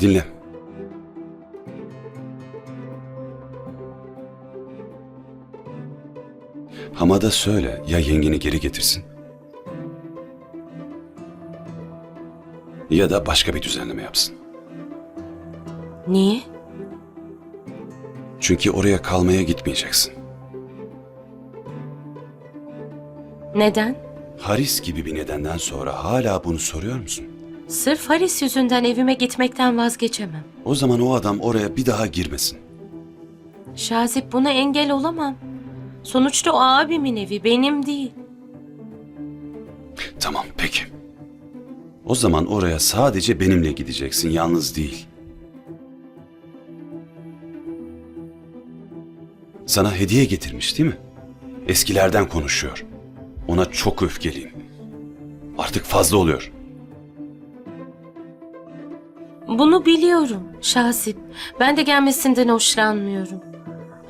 Dinle. Hamada söyle ya yengeni geri getirsin. Ya da başka bir düzenleme yapsın. Niye? Çünkü oraya kalmaya gitmeyeceksin. Neden? Haris gibi bir nedenden sonra hala bunu soruyor musun? Sırf Haris yüzünden evime gitmekten vazgeçemem. O zaman o adam oraya bir daha girmesin. Şazip buna engel olamam. Sonuçta o abimin evi, benim değil. Tamam peki. O zaman oraya sadece benimle gideceksin, yalnız değil. Sana hediye getirmiş değil mi? Eskilerden konuşuyor. Ona çok öfkeliyim. Artık fazla oluyor. Bunu biliyorum Şazip. Ben de gelmesinden hoşlanmıyorum.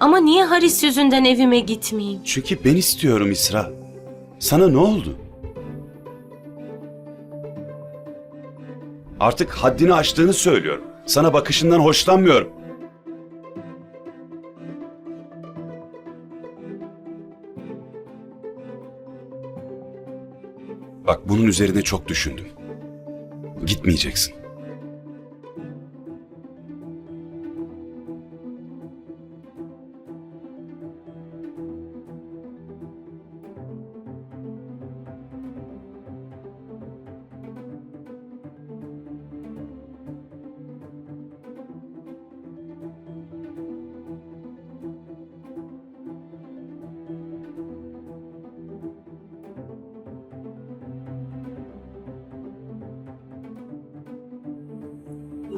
Ama niye Haris yüzünden evime gitmeyeyim? Çünkü ben istiyorum İsra. Sana ne oldu? Artık haddini aştığını söylüyorum. Sana bakışından hoşlanmıyorum. Bak bunun üzerine çok düşündüm. Gitmeyeceksin.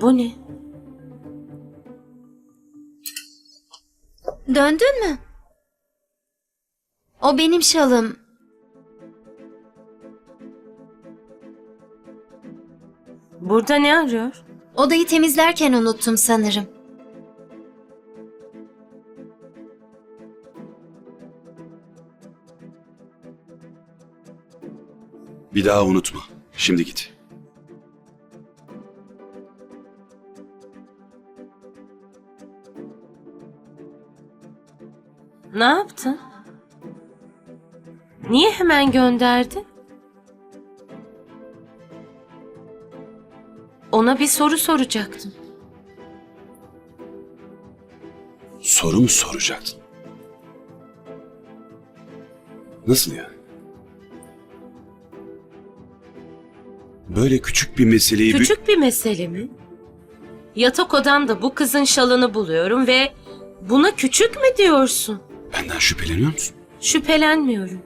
Bu ne? Döndün mü? O benim şalım. Burada ne arıyor? Odayı temizlerken unuttum sanırım. Bir daha unutma. Şimdi git. Ne yaptın? Niye hemen gönderdin? Ona bir soru soracaktım. Soru mu soracaktın? Nasıl yani? Böyle küçük bir meseleyi... bü- Küçük bir mesele mi? Yatak odamda bu kızın şalını buluyorum ve buna küçük mü diyorsun? Benden şüpheleniyor musun? Şüphelenmiyorum.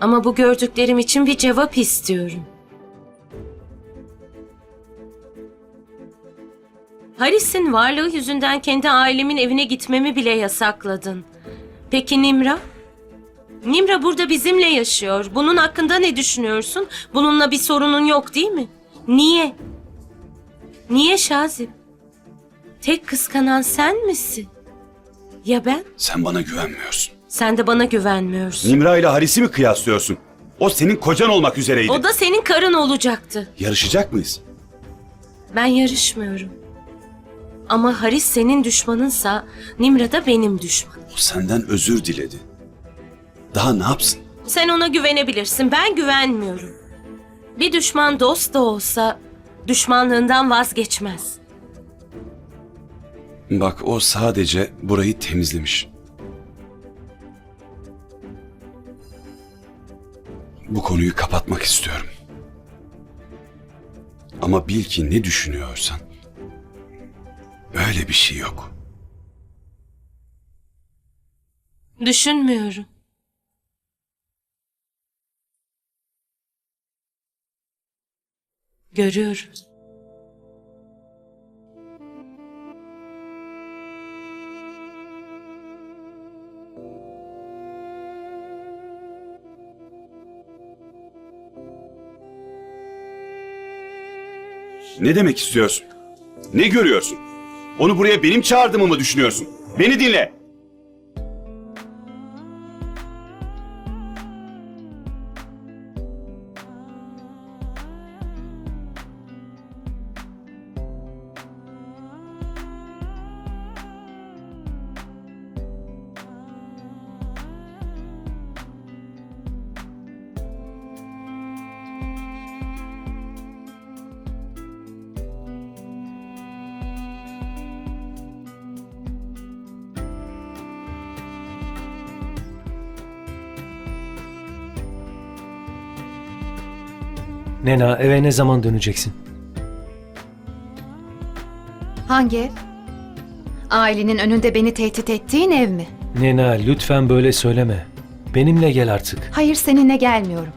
Ama bu gördüklerim için bir cevap istiyorum. Haris'in varlığı yüzünden kendi ailemin evine gitmemi bile yasakladın. Peki Nimra? Nimra burada bizimle yaşıyor. Bunun hakkında ne düşünüyorsun? Bununla bir sorunun yok değil mi? Niye? Niye Şazip? Tek kıskanan sen misin? Ya ben? Sen bana güvenmiyorsun. Sen de bana güvenmiyorsun. Nimra ile Haris'i mi kıyaslıyorsun? O senin kocan olmak üzereydi. O da senin karın olacaktı. Yarışacak mıyız? Ben yarışmıyorum. Ama Haris senin düşmanınsa Nimra da benim düşmanım. O senden özür diledi. Daha ne yapsın? Sen ona güvenebilirsin. Ben güvenmiyorum. Bir düşman dost da olsa düşmanlığından vazgeçmez. Bak o sadece burayı temizlemiş. Bu konuyu kapatmak istiyorum. Ama bil ki ne düşünüyorsan öyle bir şey yok. Düşünmüyorum. Görüyorum. Ne demek istiyorsun? Ne görüyorsun? Onu buraya benim çağırdığımı mı düşünüyorsun? Beni dinle. Nena eve ne zaman döneceksin? Hangi ev? Ailenin önünde beni tehdit ettiğin ev mi? Nena lütfen böyle söyleme. Benimle gel artık. Hayır seninle gelmiyorum.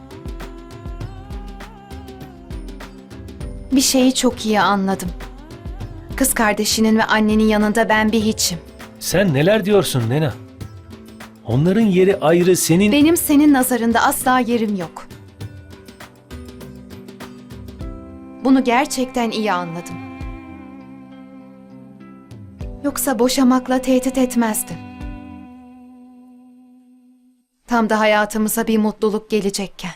Bir şeyi çok iyi anladım. Kız kardeşinin ve annenin yanında ben bir hiçim. Sen neler diyorsun Nena? Onların yeri ayrı senin... Benim senin nazarında asla yerim yok. Bunu gerçekten iyi anladım. Yoksa boşamakla tehdit etmezdim. Tam da hayatımıza bir mutluluk gelecekken.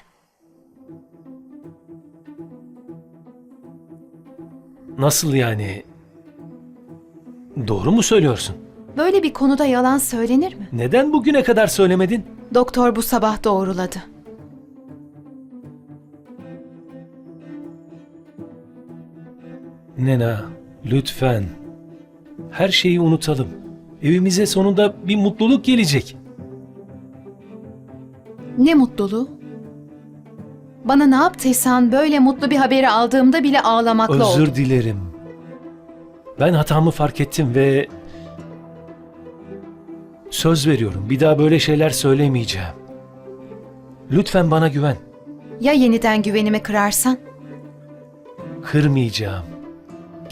Nasıl yani? Doğru mu söylüyorsun? Böyle bir konuda yalan söylenir mi? Neden bugüne kadar söylemedin? Doktor bu sabah doğruladı. Nena, lütfen. Her şeyi unutalım. Evimize sonunda bir mutluluk gelecek. Ne mutluluğu? Bana ne yaptıysan böyle mutlu bir haberi aldığımda bile ağlamakla Özür oldum. dilerim. Ben hatamı fark ettim ve söz veriyorum. Bir daha böyle şeyler söylemeyeceğim. Lütfen bana güven. Ya yeniden güvenimi kırarsan? Kırmayacağım.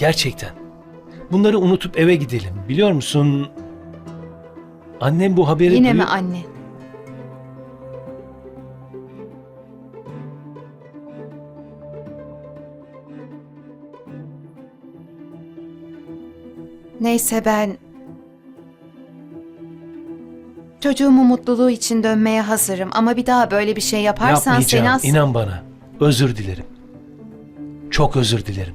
Gerçekten. Bunları unutup eve gidelim. Biliyor musun? Annem bu haberi Yine duyu- mi anne? Neyse ben... Çocuğumun mutluluğu için dönmeye hazırım ama bir daha böyle bir şey yaparsan Yapmayacağım. seni as- İnan bana. Özür dilerim. Çok özür dilerim.